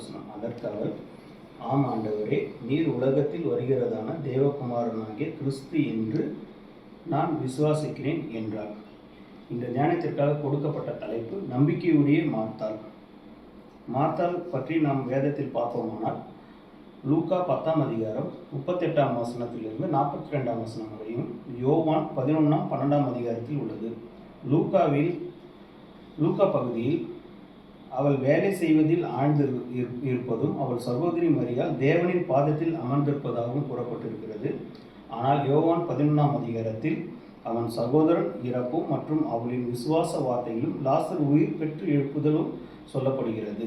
இருபத்தி அதற்கு அவர் ஆம் ஆண்டவரே நீர் உலகத்தில் வருகிறதான தேவகுமாரனாகிய கிறிஸ்து என்று நான் விசுவாசிக்கிறேன் என்றார். இந்த தியானத்திற்காக கொடுக்கப்பட்ட தலைப்பு நம்பிக்கையுடைய மார்த்தாள் மார்த்தாள் பற்றி நாம் வேதத்தில் பார்ப்போமானால் லூக்கா பத்தாம் அதிகாரம் முப்பத்தெட்டாம் வசனத்திலிருந்து நாற்பத்தி ரெண்டாம் வசனம் வரையும் யோவான் பதினொன்றாம் பன்னெண்டாம் அதிகாரத்தில் உள்ளது. லூக்காவில் லூக்கா பகுதியில் அவள் வேலை செய்வதில் ஆழ்ந்து இரு- இருப்பதும் அவள் சகோதரி மரியால் தேவனின் பாதத்தில் அமர்ந்திருப்பதாகவும் கூறப்பட்டிருக்கிறது. ஆனால் யோவான் பதினொன்றாம் அதிகாரத்தில் அவன் சகோதரன் இறப்பும் மற்றும் அவளின் விசுவாச வார்த்தையிலும் லாசர் உயிர் பெற்று எழுப்புதலும் சொல்லப்படுகிறது.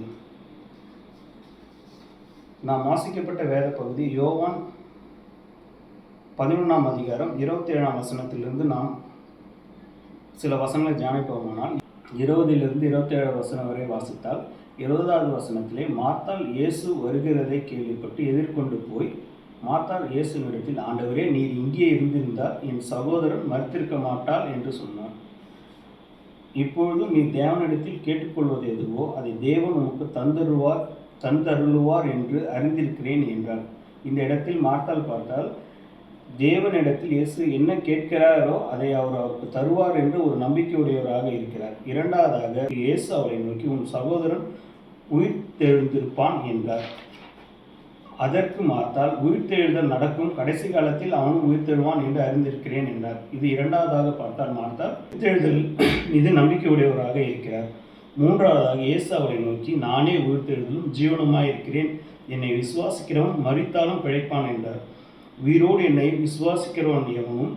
நாம் வாசிக்கப்பட்ட வேத பகுதி யோவான் பதினொன்றாம் அதிகாரம் இருபத்தி ஏழாம் வசனத்திலிருந்து நாம் சில வசனங்களை தியானிப்போமானால் இருபதிலிருந்து இருபத்தி வசனம் வரை வாசித்தால் இருபதாவது வசனத்திலே மார்த்தாள் இயேசு வருகிறதை கேள்விப்பட்டு எதிர்கொண்டு போய் மார்த்தாள் இயேசுவிடத்தில் ஆண்டவரே நீர் இங்கே இருந்திருந்தால் என் சகோதரன் மறுத்திருக்க மாட்டாள் என்று சொன்னார். இப்பொழுதும் நீ தேவனிடத்தில் கேட்டுக்கொள்வது எதுவோ அதை தேவன் உனக்கு தந்தருவார் தந்தருளுவார் என்று அறிந்திருக்கிறேன் என்றார். இந்த இடத்தில் மார்த்தாள் பார்த்தால் தேவனிடத்தில் இயேசு என்ன கேட்கிறாரோ அதை அவர் அவருக்கு தருவார் என்று ஒரு நம்பிக்கையுடையவராக இருக்கிறார். இரண்டாவதாக இயேசு அவரை நோக்கி உன் சகோதரன் உயிர்த்தெழுந்திருப்பான் என்றார். அதற்கு மாத்தால் உயிர்த்தெழுதல் நடக்கும். கடைசி காலத்தில் அவனும் உயிர்த்தெழுவான் என்று அறிந்திருக்கிறேன் என்றார். இது இரண்டாவதாக பார்த்தால் மாத்தால் உயிர்த்தெழுதல் இது நம்பிக்கையுடையவராக இருக்கிறார். மூன்றாவதாக இயேசு அவரை நோக்கி நானே உயிர்த்தெழுதலும் ஜீவனமாய் இருக்கிறேன். என்னை விசுவாசிக்கிறவன் மறித்தாலும் பிழைப்பான் என்றார். உயிரோடு என்னை விசுவாசிக்கிறவன் எவனும்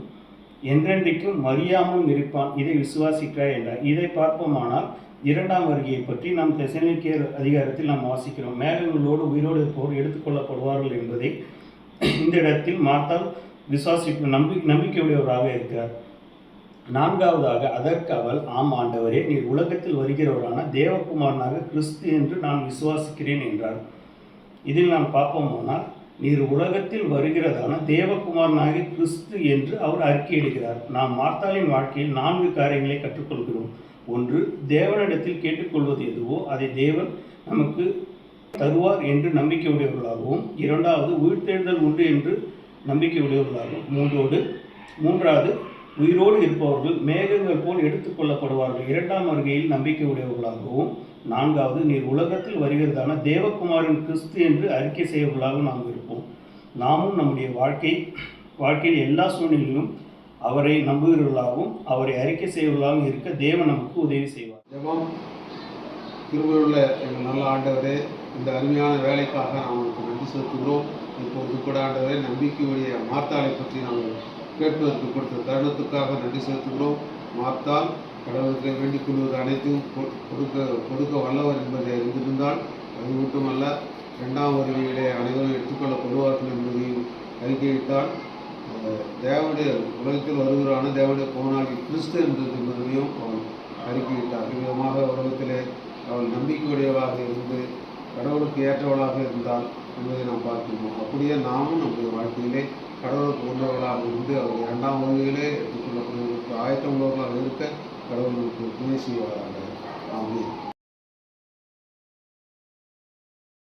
என்றென்றைக்கும் மறியாமலும் இருப்பான். இதை விசுவாசிக்கிறாய் என்றார். இதை பார்ப்போமானால் இரண்டாம் வருகையை பற்றி நாம் தெசனிக்கேர் அதிகாரத்தில் நாம் வாசிக்கிறோம். மேகங்களோடு உயிரோடு இருப்பவர் எடுத்துக்கொள்ளப்படுவார்கள் என்பதை இந்த இடத்தில் மார்த்தால் விசுவாசி நம்பி நம்பிக்கையுடையவராக இருக்கிறார். நான்காவதாக அதற்கு அவள் ஆம் ஆண்டவரே நீர் உலகத்தில் வருகிறவரான தேவகுமாரனாக கிறிஸ்து என்று நான் விசுவாசிக்கிறேன் என்றார். இதில் நாம் பார்ப்போமானால் நீர் உலகத்தில் வருகிறதான தேவகுமாரனாகி கிறிஸ்து என்று அவர் அறிக்கையிடுகிறார் நாம் மார்த்தாளின் வாழ்க்கையில் நான்கு காரியங்களை கற்றுக்கொள்கிறோம். ஒன்று தேவனிடத்தில் கேட்டுக்கொள்வது எதுவோ அதை தேவன் நமக்கு தருவார் என்று நம்பிக்கையுடையவர்களாகவும் இரண்டாவது உயிர்த்தெழுதல் உண்டு என்று நம்பிக்கையுடையவர்களாகவும். மூன்றோடு மூன்றாவது உயிரோடு இருப்பவர்கள் மேகங்கள் போல் எடுத்துக்கொள்ளப்படுவார்கள். இரண்டாம் வருகையில் நம்பிக்கை உடையவர்களாகவும் நான்காவது நீர் உலகத்தில் வருகிறதான தேவகுமாரின் கிறிஸ்து என்று அறிக்கை செய்யவர்களாக நாம் இருப்போம். நாமும் நம்முடைய வாழ்க்கை வாழ்க்கையில் எல்லா சூழ்நிலையிலும் அவரை நம்புகிறவர்களாகவும் அவரை அறிக்கை செய்வர்களாகவும் இருக்க தேவன் நமக்கு உதவி செய்வார். தேவம் திருவள்ளுவ எங்கள் நல்ல ஆண்டவரே இந்த அருமையான வேலைக்காக நாம் உங்களுக்கு நன்றி செலுத்துகிறோம். இப்போது கூட ஆண்டவரே நம்பிக்கையுடைய மார்த்தாளை பற்றி நாங்கள் கேட்பதற்கு கொடுத்த தருணத்துக்காக நன்றி செலுத்துகிறோம். மார்த்தால் கடவுளுக்கு வேண்டிக் கொள்வது அனைத்தும் கொடுக்க கொடுக்க வல்லவர் என்பதை அறிந்திருந்தால் அது மட்டுமல்ல இரண்டாம் வருகையிலே அனைவரும் எடுத்துக்கொள்ளப்படுவார்கள் என்பதையும் அறிக்கையிட்டால் தேவனுடைய உலகத்தில் வருகிறான தேவனுடைய போனாகி கிறிஸ்து என்பது என்பதையும் அவன் அறிக்கையிட்டார். விதமாக உலகத்திலே அவள் நம்பிக்கையுடையவளாக இருந்து கடவுளுக்கு ஏற்றவளாக இருந்தால் என்பதை நாம் பார்க்கிறோம் அப்படியே நாமும் நம்முடைய வாழ்க்கையிலே கடவுளுக்கு உண்டவர்களாக இருந்து அவர் இரண்டாம் வருகையிலே எடுத்துக்கொள்ளப்படுவதற்கு ஆயத்தம் உள்ளவர்களாக இருக்க கடவுள் நமக்கு துணை செய்வாராக. ஆமாம்